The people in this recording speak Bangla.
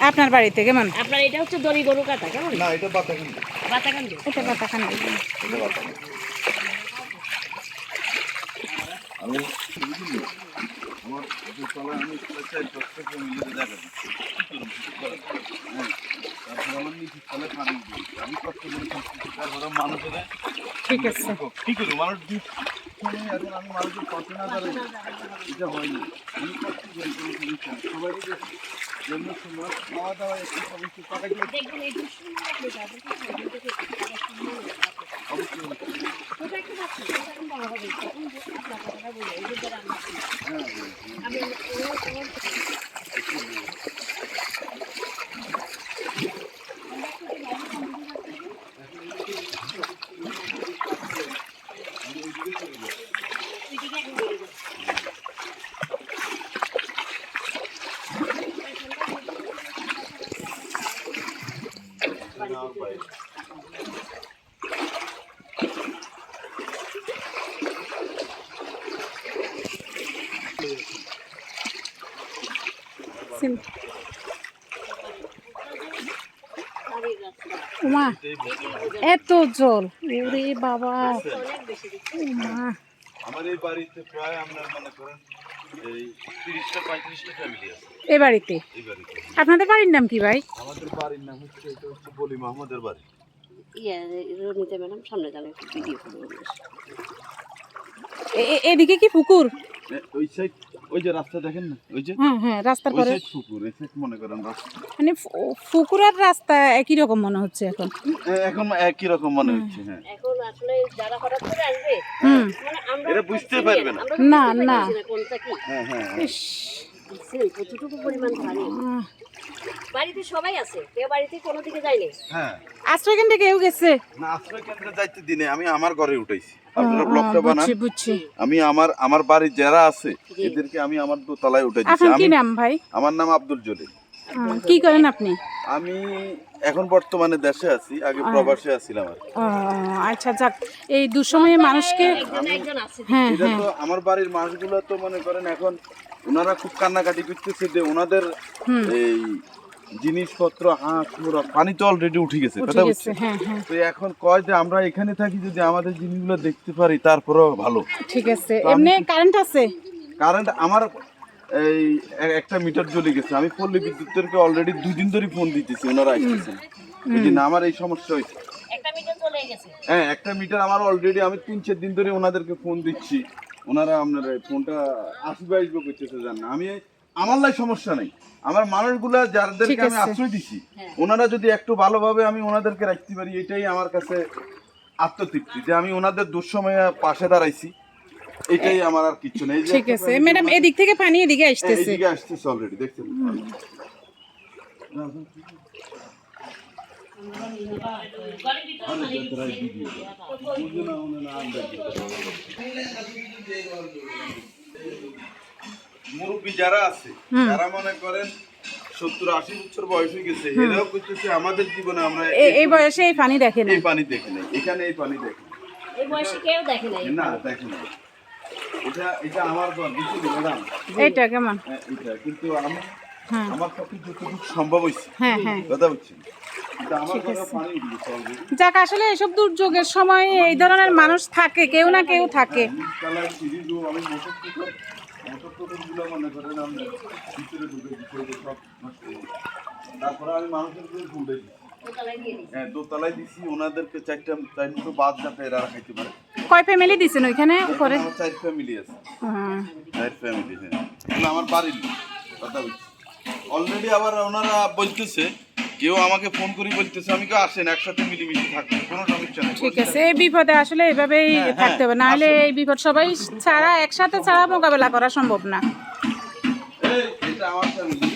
আপনার বাড়িতে কেমন? আপনার এটা হচ্ছে দড়ি গরু কাটা কেমন? না এটা বাতা কিন্তু বাতাকান্দি এটা পাতাখান এটা আমি আমার দোতলা আমি চাই দশটা ফ্যামিলিতে দেখা হ্যাঁ তারপর আমার নিচের তলায় পানি আমি কষ্ট করে মানুষের ঠিক আছে। কি করি মানুষ মানে এখন আমি মানুষের কষ্ট না দাঁড়াই এটা হয়নি আমি করি এই দুশ্মনী লাগবে তাদের কাছে সাহায্য করতে, তারা সুন্দর হবে। অবশ্যই অবশ্যই। ওটা একটা বাচ্চা, ওটা এখন বড় হবে। তখন যে আপনার কথাটা বলে, এই যে যারা আমরা চিনি। হ্যাঁ হ্যাঁ আমি ও- ও- ওইদিকে এখন বেরিয়ে যাচ্ছে। সিম- বাড়ির রাস্তা। উমা এত জল। বাবা। উমা আমার এই বাড়িতে প্রায় আপনার মনে করেন এই তিরিশটা পঁয়ত্রিশটা ফ্যামিলি আছে। এ বাড়িতে? এই বাড়িতে। আপনাদের বাড়ির নাম কি ভাই? আমাদের বাড়ির নাম হচ্ছে এটা হচ্ছে বলি মাহমুদের বাড়ি। ইয়ে, রনিতা ম্যাডাম সামনে একটু ভিডিও করব এদিকে কি পুকুর? ওই সাইড ওই যে রাস্তা দেখেন না? ওই যে? হ্যাঁ হ্যাঁ রাস্তার পরে। পুকুর এই সাইড মনে করেন রাস্তা। মানে পুকুর আর রাস্তা একই রকম মনে হচ্ছে এখন। এখন একই রকম মনে হচ্ছে হ্যাঁ। এখন আসলে যারা হঠাৎ করে আসবে হুম। মানে আমরা এরা বুঝতে পারবে না। না, না। কোনটা কি। হ্যাঁ হ্যাঁ হ্যাঁ। ইস, কতটুকু পরিমাণ পানি বাড়িতে সবাই আছে কেউ বাড়িতে কোনো দিকে যায়নি হ্যাঁ। আশ্রয় কেন্দ্রে কেউ গেছে? না আশ্রয় কেন্দ্রে যাইতে দিনে আমি আমার ঘরে উঠাইছি। আপনারা ব্লকটা বানান। আমি আমার আমার বাড়ির যারা আছে এদেরকে আমি আমার দোতলায় উঠে দিচ্ছি আপনার কি আমি নাম ভাই? আমার নাম আব্দুল জলিল। কি করেন আপনি? আমি এখন বর্তমানে দেশে আছি আগে প্রবাসে আছিলাম আর আচ্ছা যাক এই দুঃসময়ে মানুষকে একজন একজন আছে। হ্যাঁ হ্যাঁ তো আমার বাড়ির মানুষগুলো তো মনে করেন এখন ওনারা খুব কান্নাকাটি করতেছে যে ওনাদের এই জিনিসপত্র হাঁস মুরগ পানি তো অলরেডি উঠে গেছে কথা হ্যাঁ হ্যাঁ। তো এখন কয় যে আমরা এখানে থাকি যদি আমাদের জিনিসগুলো দেখতে পারি তারপরেও ভালো। ঠিক আছে। এমনি কারেন্ট আছে? কারেন্ট আমার এই একটা মিটার জ্বলে গেছে। আমি পল্লী বিদ্যুতেরকে অলরেডি দুই দিন ধরে ফোন দিতেছি ওনারা আসতেছেন। এই যে না আমার এই সমস্যা হয়েছে। একটা মিটার চলে গেছে। হ্যাঁ একটা মিটার আমার অলরেডি আমি তিন চার দিন ধরে ওনাদেরকে ফোন দিচ্ছি। ওনারা আপনার এই ফোনটা আসবে আসবে করতেছে জান না আমি আমার লাই সমস্যা নেই। আমার মানুষগুলা যাদেরকে আমি আশ্রয় দিছি হ্যাঁ। ওনারা যদি একটু ভালোভাবে আমি ওনাদেরকে রাখতে পারি এটাই আমার কাছে আত্মতৃপ্তি যে আমি ওনাদের দুঃসময়ে পাশে দাঁড়াইছি। এটাই আমার আর কিছু নেই। ঠিক আছে ম্যাডাম এদিক থেকে পানি এদিকে হ্যাঁ, আসতেছে। এইদিকে আসতেছে অলরেডি দেখছেন মুরব্বী যারা আছে যারা মনে করেন সত্তর আশি বছর বয়স হয়ে গেছে এরাও করতেছে আমাদের জীবনে আমরা এই বয়সে এই পানি দেখে না এই পানি দেখি নাই এখানে এই পানি দেখি নাই। এই বয়সে কেউ দেখে না দেখি নাই। এটা এটা আমার বুঝলি ম্যাডাম। এইটা কেমন? হ্যাঁ, এটা কিন্তু আমি হ্যাঁ। আমার পক্ষে যতটুকু সম্ভব হয়েছে। হ্যাঁ হ্যাঁ। কথা বুঝছি। যাক আসলে এসব দুর্যোগের সময় এই ধরনের মানুষ থাকে কেউ না কেউ থাকে। হয়ে গেছে। তারপরে আমি মানুষের দিছে। হ্যাঁ দোতলায় দিছি ওনাদেরকে চারটা চার মতো বাদ যাতে এরা খাইতে পারে। কয় ফ্যামিলি দিছেন ওইখানে উপরে? চার ফ্যামিলি আছে। হ্যাঁ। চার ফ্যামিলি হ্যাঁ। আমার বাড়ির কথা বলছি। অলরেডি আবার ওনারা বলতেছে কেউ আমাকে ফোন করে বলতেছে আমি কেউ আসেন? একসাথে মিলেমিশে থাকব। কোনো সমস্যা নেই ঠিক আছে এই বিপদে আসলে এইভাবেই হ্যাঁ, থাকতে হবে। নাহলে এই বিপদ সবাই ছাড়া একসাথে ছাড়া মোকাবেলা করা সম্ভব না। এটা আমার ফ্যামিলি